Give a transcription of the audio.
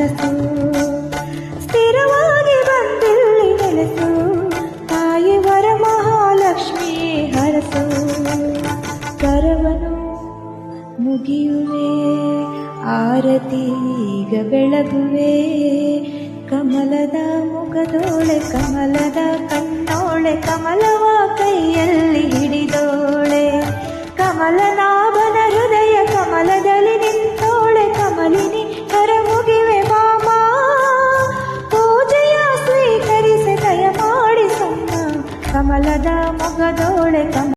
ಅರಸು ಸ್ಥಿರವಾಗಿ ಬಂದಿಲ್ಲಿ ನೆಲೆಸು. ತಾಯಿ ವರ ಮಹಾಲಕ್ಷ್ಮಿ ಹರಸು. ಕರವನು ಮುಗಿಯುವೆ ಆರತೀಗ ಬೆಳಗುವೆ. ಕಮಲದ ಮುಖದೋಳೆ, ಕಮಲದ ಕಣ್ಣೋಳೆ, ಕಮಲವ ಕೈಯಲ್ಲಿ ಹಿಡಿದೋಳೆ. ಕಮಲನಾ ಕಮಲದ ಮೊಗದೋಳೆ ಕಮ